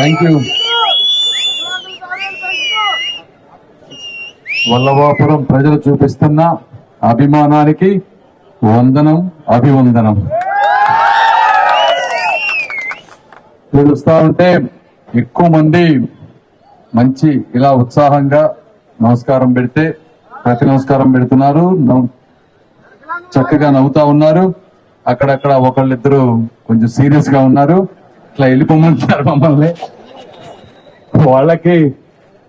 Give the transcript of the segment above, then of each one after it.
Thank you Vallabhapuram ప్రజలు చూపిస్తున్న అభిమానానికి వందనం అభివందనం. చూస్తా ఉంటే ఎక్కువ మంది మంచి ఇలా ఉత్సాహంగా నమస్కారం పెడితే ప్రతి నమస్కారం పెడుతున్నారు. చక్కగా నవ్వుతా ఉన్నారు. అక్కడక్కడ ఒకళ్ళిద్దరు కొంచెం సీరియస్గా ఉన్నారు. ఇట్లా వెళ్ళిపోమంటున్నారు మమ్మల్ని. వాళ్ళకి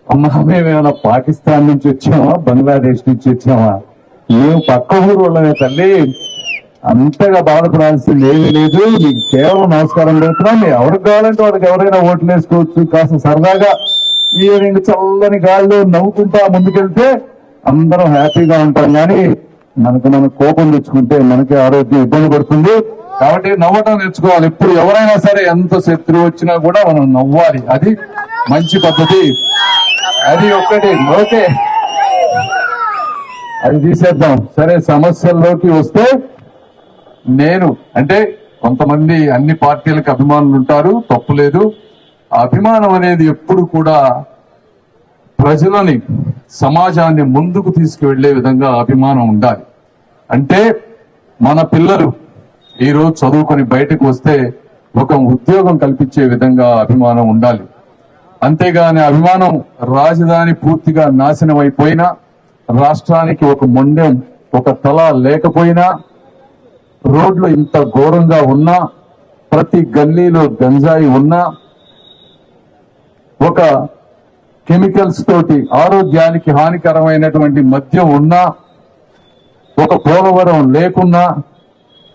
అమ్మ మేమేమైనా పాకిస్తాన్ నుంచి వచ్చామా? బంగ్లాదేశ్ నుంచి వచ్చామా? ఏం పక్క ఊరు వాళ్ళమే తల్లి. అంతగా బాధపడాల్సింది ఏమీ లేదు. మీకు కేవలం నమస్కారం పెడుతున్నాం. మీరు ఎవరికి కావాలంటే వాళ్ళకి ఎవరైనా ఓట్లు వేసుకోవచ్చు. కాస్త సరదాగా ఈవినింగ్ చల్లని గాళ్ళు నవ్వుకుంటా ముందుకెళ్తే అందరం హ్యాపీగా ఉంటాం. కానీ మనకు మనం కోపం తెచ్చుకుంటే మనకి ఆరోగ్యం ఇబ్బంది పడుతుంది. కాబట్టి నవ్వటం నేర్చుకోవాలి. ఇప్పుడు ఎవరైనా సరే ఎంత శత్రువు వచ్చినా కూడా మనం నవ్వాలి. అది మంచి పద్ధతి. అది ఒక్కటి. ఓకే. అది తీసేద్దాం. సరే సమస్యల్లోకి వస్తే నేను అంటే కొంతమంది అన్ని పార్టీలకు అభిమానులు ఉంటారు. తప్పు లేదు. అభిమానం అనేది ఎప్పుడు కూడా ప్రజలని సమాజాన్ని ముందుకు తీసుకువెళ్ళే విధంగా అభిమానం ఉండాలి. అంటే మన పిల్లలు ఈరోజు చదువుకొని బయటకు వస్తే ఒక ఉద్యోగం కల్పించే విధంగా అభిమానం ఉండాలి. అంతేగాని అభిమానం రాజధాని పూర్తిగా నాశనం అయిపోయినా రాష్ట్రానికి ఒక మొండెం ఒక తల లేకపోయినా రోడ్లు ఇంత ఘోరంగా ఉన్నా ప్రతి గల్లీలో గంజాయి ఉన్నా ఒక కెమికల్స్ తోటి ఆరోగ్యానికి హానికరమైనటువంటి మద్యం ఉన్నా ఒక పోలవరం లేకున్నా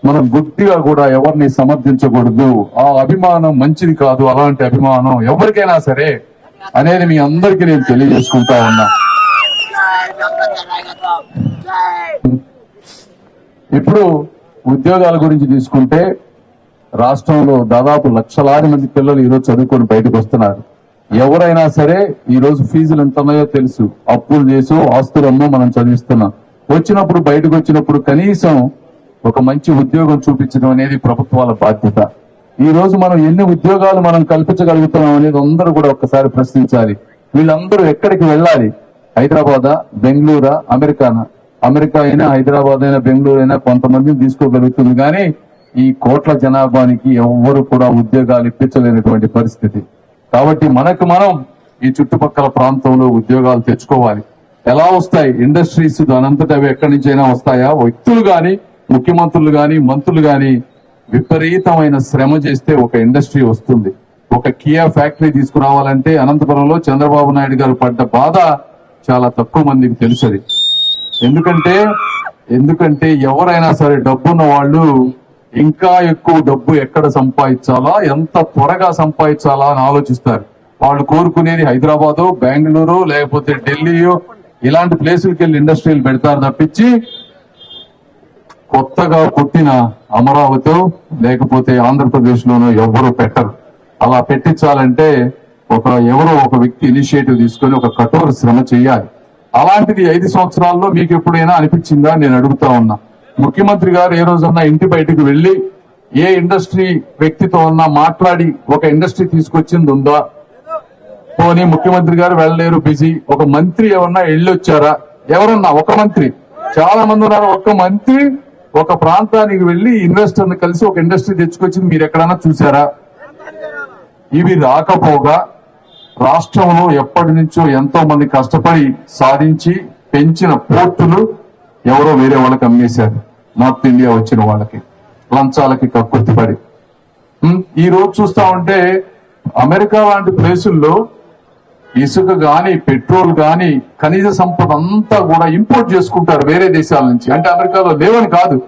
మనం గుడ్డిగా కూడా ఎవరిని సమర్థించకూడదు. ఆ అభిమానం మంచిది కాదు అలాంటి అభిమానం ఎవరికైనా సరే అనేది మీ అందరికీ నేను తెలియజేసుకుంటా ఉన్నా. ఇప్పుడు ఉద్యోగాల గురించి తీసుకుంటే రాష్ట్రంలో దాదాపు లక్షలాది మంది పిల్లలు ఈరోజు చదువుకొని బయటకు వస్తున్నారు. ఎవరైనా సరే ఈ రోజు ఫీజులు ఎంత ఉన్నాయో తెలుసు. అప్పులు చేసు ఆస్తులు అమ్మో మనం చదివిస్తున్నాం. వచ్చినప్పుడు బయటకు వచ్చినప్పుడు కనీసం ఒక మంచి ఉద్యోగం చూపించడం అనేది ప్రభుత్వాల బాధ్యత. ఈ రోజు మనం ఎన్ని ఉద్యోగాలు మనం కల్పించగలుగుతున్నాం అనేది అందరూ కూడా ఒక్కసారి ప్రశ్నించాలి. వీళ్ళందరూ ఎక్కడికి వెళ్ళాలి? హైదరాబాదా బెంగళూరా అమెరికానా? అమెరికా అయినా హైదరాబాద్ అయినా బెంగళూరు అయినా కొంతమందిని తీసుకోగలుగుతుంది. కానీ ఈ కోట్ల జనాభానికి ఎవ్వరు కూడా ఉద్యోగాలు ఇప్పించలేనటువంటి పరిస్థితి. కాబట్టి మనకు మనం ఈ చుట్టుపక్కల ప్రాంతంలో ఉద్యోగాలు తెచ్చుకోవాలి. ఎలా వస్తాయి? ఇండస్ట్రీస్ దానంతట అవి ఎక్కడి నుంచైనా వస్తాయా? వ్యక్తులు కానీ ముఖ్యమంత్రులు కానీ మంత్రులు కానీ విపరీతమైన శ్రమ చేస్తే ఒక ఇండస్ట్రీ వస్తుంది. ఒక కియా ఫ్యాక్టరీ తీసుకురావాలంటే అనంతపురంలో చంద్రబాబు నాయుడు గారు పడ్డ బాధ చాలా తక్కువ మందికి తెలుసది. ఎందుకంటే ఎందుకంటే ఎవరైనా సరే డబ్బున్న వాళ్ళు ఇంకా ఎక్కువ డబ్బు ఎక్కడ సంపాదించాలా ఎంత త్వరగా సంపాదించాలా అని ఆలోచిస్తారు. వాళ్ళు కోరుకునేది హైదరాబాదు బెంగళూరు లేకపోతే ఢిల్లీయో ఇలాంటి ప్లేసులకి వెళ్ళి ఇండస్ట్రీలు పెడతారు తప్పించి కొత్తగా పుట్టిన అమరావతి లేకపోతే ఆంధ్రప్రదేశ్ లోనూ ఎవరు పెట్టరు. అలా పెట్టించాలంటే ఒక ఎవరో ఒక వ్యక్తి ఇనిషియేటివ్ తీసుకొని ఒక కఠోర శ్రమ చేయాలి. అలాంటిది ఐదు సంవత్సరాల్లో మీకు ఎప్పుడైనా అనిపించిందా? నేను అడుగుతా ఉన్నా. ముఖ్యమంత్రి గారు ఏ రోజన్నా ఇంటి బయటకు వెళ్ళి ఏ ఇండస్ట్రీ వ్యక్తితో అన్నా మాట్లాడి ఒక ఇండస్ట్రీ తీసుకొచ్చింది ఉందా? పోనీ ముఖ్యమంత్రి గారు వెళ్ళలేరు బిజీ. ఒక మంత్రి ఏమన్నా వెళ్ళొచ్చారా? ఎవరన్నా? ఒక మంత్రి. చాలా మంది ఉన్నారు. ఒక మంత్రి ఒక ప్రాంతానికి వెళ్ళి ఇన్వెస్టర్ని కలిసి ఒక ఇండస్ట్రీ తెచ్చుకొచ్చింది. మీరు ఎక్కడన్నా చూసారా ఇవి రాకపోగా రాష్ట్రంలో ఎప్పటి నుంచో ఎంతో మంది కష్టపడి సాధించి పెంచిన పోర్టులు ఎవరో వేరే వాళ్ళకి అమ్మేశారు. నార్త్ ఇండియా వచ్చిన వాళ్ళకి. లంచాలకి కక్కుర్తిపడి ఈ రోజు చూస్తా ఉంటే అమెరికా లాంటి ప్లేసుల్లో ఇసుక గాని పెట్రోల్ గాని ఖనిజ సంపద అంతా కూడా ఇంపోర్ట్ చేసుకుంటారు వేరే దేశాల నుంచి. అంటే అమెరికాలో లేవని కాదు.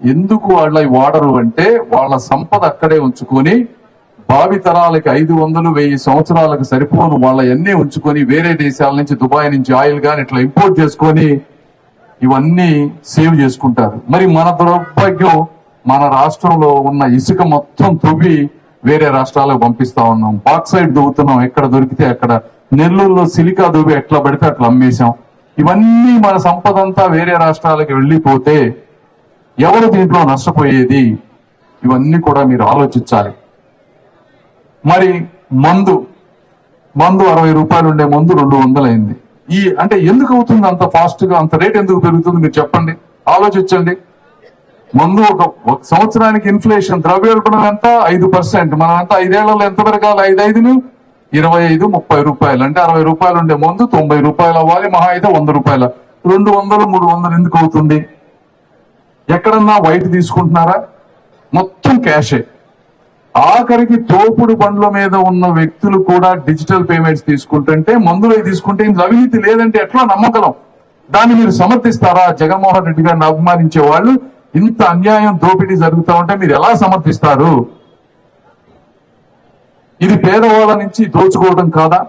ఎందుకు వాళ్ళ వాడరు అంటే వాళ్ళ సంపద అక్కడే ఉంచుకొని భావి తరాలకి ఐదు వందలు వెయ్యి సంవత్సరాలకు సరిపోను వాళ్ళ ఎన్ని ఉంచుకొని వేరే దేశాల నుంచి దుబాయ్ నుంచి ఆయిల్ గాని ఇట్లా ఇంపోర్ట్ చేసుకొని ఇవన్నీ సేవ్ చేసుకుంటారు. మరి మన దౌర్భాగ్యం మన రాష్ట్రంలో ఉన్న ఇసుక మొత్తం తవ్వి వేరే రాష్ట్రాలకు పంపిస్తా ఉన్నాం. బాక్సైడ్ దొరుకుతున్నాం ఎక్కడ దొరికితే అక్కడ నెల్లూరులో సిలికా దువ్వి ఎట్లా పడితే అట్లా అమ్మేశాం. ఇవన్నీ మన సంపద అంతా వేరే రాష్ట్రాలకు వెళ్ళిపోతే ఎవరు దీంట్లో నష్టపోయేది? ఇవన్నీ కూడా మీరు ఆలోచించాలి. మరి మందు మందు అరవై రూపాయలు ఉండే మందు రెండు వందలైంది. ఈ అంటే ఎందుకు అవుతుంది అంత ఫాస్ట్గా అంత రేట్ ఎందుకు పెరుగుతుంది? మీరు చెప్పండి. ఆలోచించండి. మందు ఒక ఒక సంవత్సరానికి ఇన్ఫ్లేషన్ ద్రవ్యోల్బణం ఎంత? ఐదు పర్సెంట్. మనం అంతా ఐదేళ్ళలో ఎంత పెరగాలి? ఐదు ఐదుని? ఇరవై ఐదు ముప్పై రూపాయలు. అంటే అరవై రూపాయలు ఉండే ముందు తొంభై రూపాయలు అవ్వాలి మహా అయితే వంద రూపాయల. రెండు వందలు మూడు వందలు ఎందుకు అవుతుంది? ఎక్కడన్నా వైట్ తీసుకుంటున్నారా? మొత్తం క్యాషే. ఆఖరికి తోపుడు బండ్ల మీద ఉన్న వ్యక్తులు కూడా డిజిటల్ పేమెంట్స్ తీసుకుంటుంటే మందులు తీసుకుంటే ఇందులో అవినీతి లేదంటే ఎట్లా నమ్మకలం దాన్ని మీరు సమర్థిస్తారా? జగన్మోహన్ రెడ్డి గారిని అభిమానించే వాళ్ళు ఇంత అన్యాయం దోపిడీ జరుగుతా ఉంటే మీరు ఎలా సమర్థిస్తారు? ఇది పేదవాళ్ళ నుంచి దోచుకోవడం కాదా?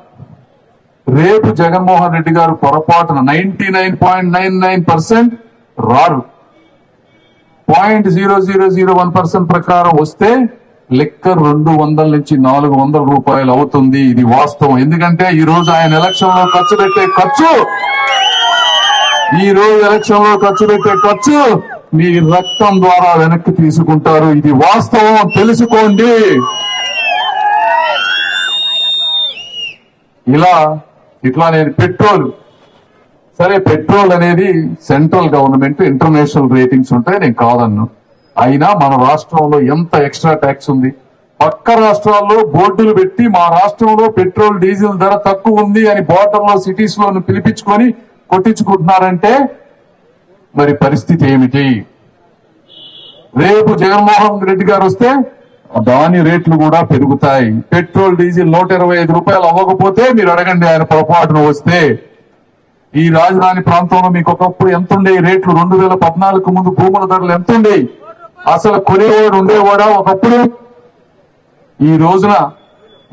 రేపు జగన్మోహన్ రెడ్డి గారు పొరపాటున ninety nine point nine nine percent రారు. Point zero zero zero one percent ప్రకారం వస్తే లెక్క రెండు వందల నుంచి నాలుగు వందల రూపాయలు అవుతుంది. ఇది వాస్తవం. ఎందుకంటే ఈ రోజు ఆయన ఎలక్షన్లో ఖర్చు పెట్టే ఖర్చు ఈ రోజు ఎలక్షన్లో ఖర్చు పెట్టే ఖర్చు మీ రక్తం ద్వారా వెనక్కి తీసుకుంటారు. ఇది వాస్తవం. తెలుసుకోండి. ఇలా ఇట్లా నేను పెట్రోల్. సరే పెట్రోల్ అనేది సెంట్రల్ గవర్నమెంట్ ఇంటర్నేషనల్ రేటింగ్స్ ఉంటాయి నేను కాదన్ను. అయినా మన రాష్ట్రంలో ఎంత ఎక్స్ట్రా ట్యాక్స్ ఉంది? పక్క రాష్ట్రాల్లో బోర్డులు పెట్టి మా రాష్ట్రంలో పెట్రోల్ డీజిల్ ధర తక్కువ ఉంది అని బోర్డర్లో సిటీస్లో పిలిపించుకొని కొట్టించుకుంటున్నారంటే మరి పరిస్థితి ఏమిటి? రేపు జగన్మోహన్ రెడ్డి గారు వస్తే దాని రేట్లు కూడా పెరుగుతాయి. పెట్రోల్ డీజిల్ నూట ఇరవై ఐదు రూపాయలు అవ్వకపోతే మీరు అడగండి ఆయన పొరపాటున వస్తే. ఈ రాజధాని ప్రాంతంలో మీకు ఒకప్పుడు ఎంత ఉండే రేట్లు? రెండు వేల పద్నాలుగు ముందు భూముల ధరలు ఎంత ఉండేవి అసలు కొనేవాడు ఉండేవాడా ఒకప్పుడు? ఈ రోజున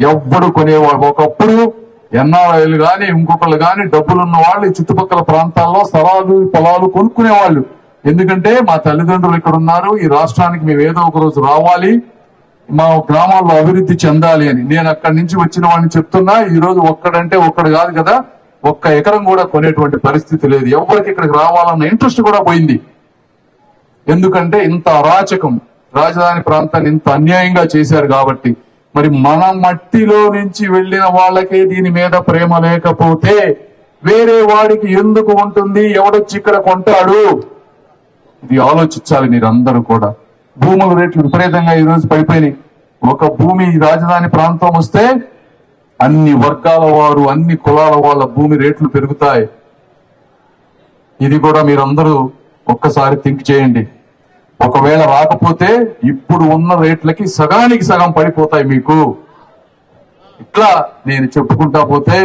ఎవ్వడు కొనేవాడు ఒకప్పుడు. ఎన్ఆర్ఐలు గాని ఇంకొకళ్ళు గాని డబ్బులున్న వాళ్ళు ఈ చుట్టుపక్కల ప్రాంతాల్లో స్థలాలు పొలాలు కొనుక్కునేవాళ్ళు. ఎందుకంటే మా తల్లిదండ్రులు ఇక్కడ ఉన్నారు. ఈ రాష్ట్రానికి మేము ఏదో ఒక రోజు రావాలి. మా గ్రామాల్లో అభివృద్ధి చెందాలి అని. నేను అక్కడి నుంచి వచ్చిన వాడిని చెప్తున్నా ఈ రోజు ఒక్కడంటే ఒక్కడు కాదు కదా ఒక్క ఎకరం కూడా కొనేటువంటి పరిస్థితి లేదు. ఎవరికి ఇక్కడికి రావాలన్న ఇంట్రెస్ట్ కూడా పోయింది. ఎందుకంటే ఇంత అరాచకం రాజధాని ప్రాంతాన్ని ఇంత అన్యాయంగా చేశారు కాబట్టి. మరి మన మట్టిలో నుంచి వెళ్ళిన వాళ్ళకే దీని మీద ప్రేమ లేకపోతే వేరే వాడికి ఎందుకు ఉంటుంది? ఎవడొచ్చి ఇక్కడ కొంటాడు? ఇది ఆలోచించాలి మీరందరూ కూడా. భూముల రేట్లు విపరీతంగా ఈ రోజు పడిపోయినాయి. ఒక భూమి ఈ రాజధాని ప్రాంతం వస్తే అన్ని వర్గాల వారు అన్ని కులాల వాళ్ళ భూమి రేట్లు పెరుగుతాయి. ఇది కూడా మీరందరూ ఒక్కసారి థింక్ చేయండి. ఒకవేళ రాకపోతే ఇప్పుడు ఉన్న రేట్లకి సగానికి సగం పడిపోతాయి మీకు. ఇట్లా నేను చెప్పుకుంటా పోతే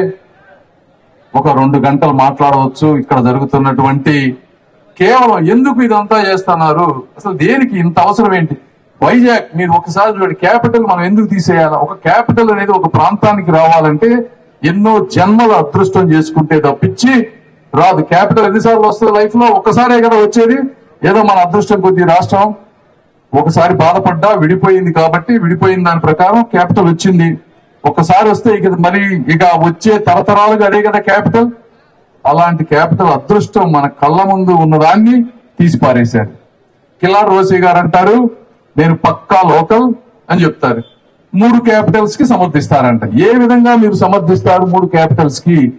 ఒక రెండు గంటలు మాట్లాడవచ్చు. ఇక్కడ జరుగుతున్నటువంటి కేవలం ఎందుకు ఇదంతా చేస్తున్నారు? అసలు దేనికి ఇంత అవసరం ఏంటి? వైజాగ్ మీరు ఒకసారి చూడండి క్యాపిటల్ మనం ఎందుకు తీసేయాలి? ఒక క్యాపిటల్ అనేది ఒక ప్రాంతానికి రావాలంటే ఎన్నో జన్మల అదృష్టం చేసుకుంటే తప్పించి రాదు. క్యాపిటల్ ఎన్నిసార్లు వస్తుంది లైఫ్లో ఒక్కసారే కదా వచ్చేది. ఏదో మన అదృష్టం కొద్ది రాష్ట్రం. ఒకసారి బాధపడ్డా విడిపోయింది కాబట్టి విడిపోయిన దాని ప్రకారం క్యాపిటల్ వచ్చింది. ఒకసారి వస్తే ఇక మరి ఇక వచ్చే తరతరాలుగా అదే కదా క్యాపిటల్. అలాంటి క్యాపిటల్ అదృష్టం మన కళ్ళ ముందు ఉన్నదాన్ని తీసిపారేశారు. కిలార్ రోసి గారు అంటారు నేను పక్కా లోకల్ అని చెప్తారు. మూడు క్యాపిటల్స్కి సమర్థిస్తారంట. ఏ విధంగా మీరు సమర్థిస్తారు మూడు క్యాపిటల్స్కి?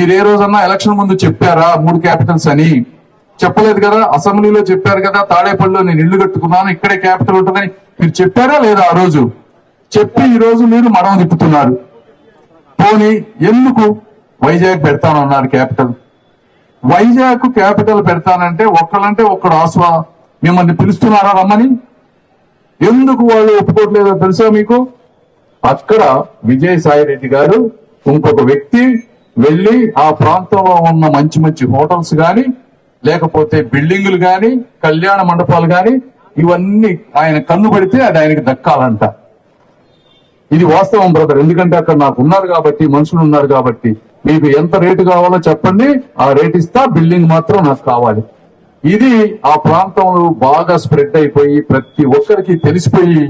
మీరు ఏ రోజన్నా ఎలక్షన్ ముందు చెప్పారా మూడు క్యాపిటల్స్ అని? చెప్పలేదు కదా అసెంబ్లీలో చెప్పారు కదా తాడేపల్లిలో నేను ఇల్లు కట్టుకున్నాను ఇక్కడే క్యాపిటల్ ఉంటుందని మీరు చెప్పారా లేదా ఆ రోజు? చెప్పి ఈ రోజు మీరు మడం తిప్పుతున్నారు. పోనీ ఎందుకు వైజాగ్ పెడతానన్నారు క్యాపిటల్. వైజాగ్ క్యాపిటల్ పెడతానంటే ఒక్కడంటే ఒక్కడు ఆస్వా. మిమ్మల్ని పిలుస్తున్నారా రమ్మని? ఎందుకు వాళ్ళు ఒప్పుకోవట్లేదో తెలుసా మీకు? అక్కడ విజయసాయి రెడ్డి గారు ఇంకొక వ్యక్తి వెళ్ళి ఆ ప్రాంతంలో ఉన్న మంచి మంచి హోటల్స్ గాని లేకపోతే బిల్డింగులు గాని కళ్యాణ మండపాలు గాని ఇవన్నీ ఆయన కన్ను పడితే అది ఆయనకి దక్కాలంట. ఇది వాస్తవం బ్రదర్. ఎందుకంటే అక్కడ నాకు ఉన్నారు కాబట్టి మనుషులు ఉన్నారు కాబట్టి. మీకు ఎంత రేటు కావాలో చెప్పండి ఆ రేట్ ఇస్తా బిల్డింగ్ మాత్రం నాకు కావాలి. ఇది ఆ ప్రాంతంలో బాగా స్ప్రెడ్ అయిపోయి ప్రతి ఒక్కరికి తెలిసిపోయి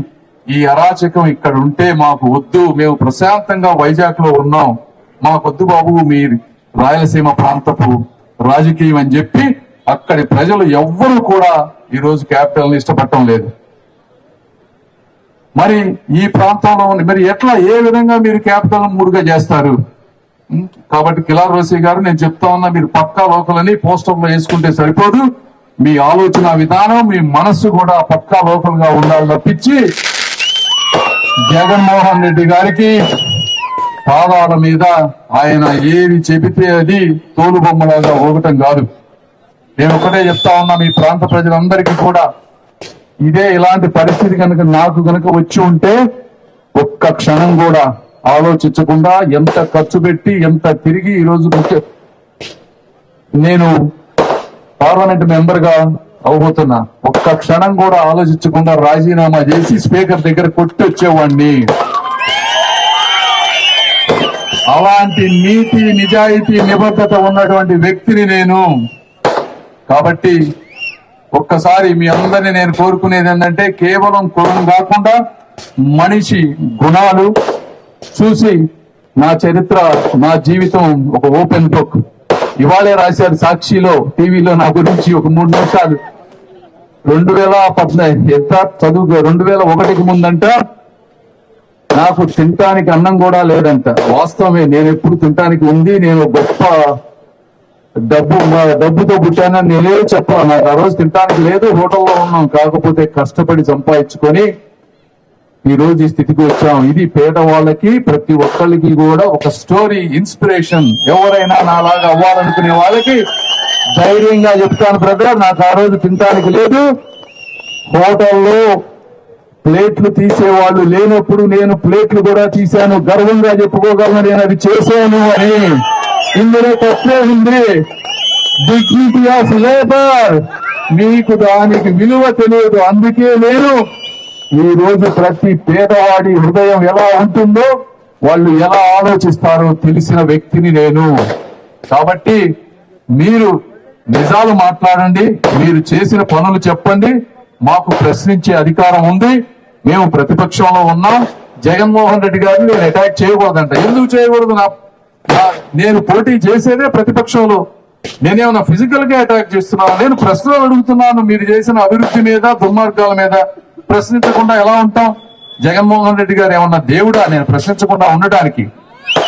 ఈ అరాచకం ఇక్కడ ఉంటే మాకు వద్దు మేము ప్రశాంతంగా వైజాగ్లో ఉన్నాం. మాకొద్దు బాబు మీ రాయలసీమ ప్రాంతపు రాజకీయం అని చెప్పి అక్కడి ప్రజలు ఎవ్వరూ కూడా ఈ రోజు క్యాపిటల్ని ఇష్టపడటం లేదు. మరి ఈ ప్రాంతంలో మరి ఎట్లా ఏ విధంగా మీరు క్యాపిటల్ మూడుగా చేస్తారు? కాబట్టి కిలార్ రోసి గారు నేను చెప్తా ఉన్నా మీరు పక్కా లోకల్ అని పోస్టర్లో వేసుకుంటే సరిపోదు. మీ ఆలోచన విధానం మీ మనస్సు కూడా పక్కా లోకల్గా ఉండాలి తప్పించి జగన్మోహన్ రెడ్డి గారికి పాదాల మీద ఆయన ఏది చెబితే అది తోలుబొమ్మలాగా ఊగటం కాదు. నేను ఒకటే చెప్తా ఉన్నా మీ ప్రాంత ప్రజలందరికీ కూడా ఇదే ఇలాంటి పరిస్థితి కనుక నాకు కనుక వచ్చి ఉంటే ఒక్క క్షణం కూడా ఆలోచించకుండా ఎంత ఖర్చు పెట్టి ఎంత తిరిగి ఈ రోజు ముఖ్య- నేను పార్లమెంట్ మెంబర్గా అవబోతున్నా. ఒక్క క్షణం కూడా ఆలోచించకుండా రాజీనామా చేసి స్పీకర్ దగ్గర కొట్టి వచ్చేవాడిని అలాంటి నీతి నిజాయితీ నిబద్ధత ఉన్నటువంటి వ్యక్తిని నేను. కాబట్టి ఒక్కసారి మీ అందరినీ నేను కోరుకునేది ఏంటంటే కేవలం కులం కాకుండా మనిషి గుణాలు చూసి నా చరిత్ర నా జీవితం ఒక ఓపెన్ బుక్. ఇవాళే రాశారు సాక్షిలో టీవీలో నా గురించి ఒక మూడు నిమిషాలు. రెండు వేల పద్నాలుగు ఎంత? చదువు రెండు వేల ఒకటికి ముందంట. నాకు తినటానికి అన్నం కూడా లేదంట. వాస్తవమే నేను ఎప్పుడు తినటానికి ఉంది నేను గొప్ప డబ్బు డబ్బుతో పుట్టానని నేనే చెప్పాను నాకు ఆ రోజు తినటానికి లేదు హోటల్లో ఉన్నాం. కాకపోతే కష్టపడి సంపాదించుకొని ఈ రోజు ఈ స్థితికి వచ్చాం. ఇది పేదవాళ్ళకి ప్రతి ఒక్కరికి కూడా ఒక స్టోరీ ఇన్స్పిరేషన్ ఎవరైనా నాలాగా అవ్వాలనుకునే వాళ్ళకి ధైర్యంగా చెప్తాను బ్రదర్. నాకు ఆ రోజు తినడానికి లేదు. హోటల్లో ప్లేట్లు తీసేవాళ్ళు లేనప్పుడు నేను ప్లేట్లు కూడా తీశాను. గర్వంగా చెప్పుకోగలను నేను అది చేశాను అని. ఇందులో తప్పే ఉంది. డిగ్నిటీ ఆఫ్ లేబర్ మీకు దానికి విలువ తెలియదు. అందుకే నేను ఈ రోజు ప్రతి పేదవాడి హృదయం ఎలా ఉంటుందో వాళ్ళు ఎలా ఆలోచిస్తారో తెలిసిన వ్యక్తిని నేను. కాబట్టి మీరు నిజాలు మాట్లాడండి మీరు చేసిన పనులు చెప్పండి మాకు ప్రశ్నించే అధికారం ఉంది మేము ప్రతిపక్షంలో ఉన్నాం. జగన్మోహన్ రెడ్డి గారిని నేను అటాక్ చేయకూడదంట. ఎందుకు చేయకూడదు? నా నేను పోటీ చేసేదే ప్రతిపక్షంలో. నేనేమన్నా ఫిజికల్గా అటాక్ చేస్తున్నాను? నేను ప్రశ్నలు అడుగుతున్నాను మీరు చేసిన అభివృద్ధి మీద దుర్మార్గాల మీద. ప్రశ్నించకుండా ఎలా ఉంటాం? జగన్మోహన్ రెడ్డి గారు ఏమన్నా దేవుడా? నేను ప్రశ్నించకుండా ఉండటానికి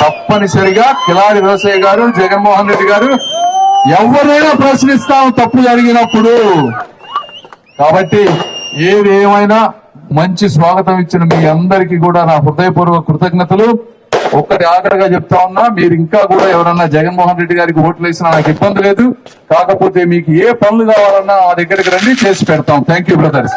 తప్పనిసరిగా కిలారి వ్యవసాయ గారు జగన్మోహన్ రెడ్డి గారు ఎవరైనా ప్రశ్నిస్తాం తప్పు జరిగినప్పుడు. కాబట్టి ఏది ఏమైనా మంచి స్వాగతం ఇచ్చిన మీ అందరికీ కూడా నా హృదయపూర్వక కృతజ్ఞతలు. ఒక్కటి ఆఖరిగా చెప్తా ఉన్నా మీరు ఇంకా కూడా ఎవరన్నా జగన్మోహన్ రెడ్డి గారికి ఓట్లు వేసినా నాకు ఇబ్బంది లేదు. కాకపోతే మీకు ఏ పనులు కావాలన్నా మా దగ్గరికి రండి చేసి పెడతాం. Thank you brothers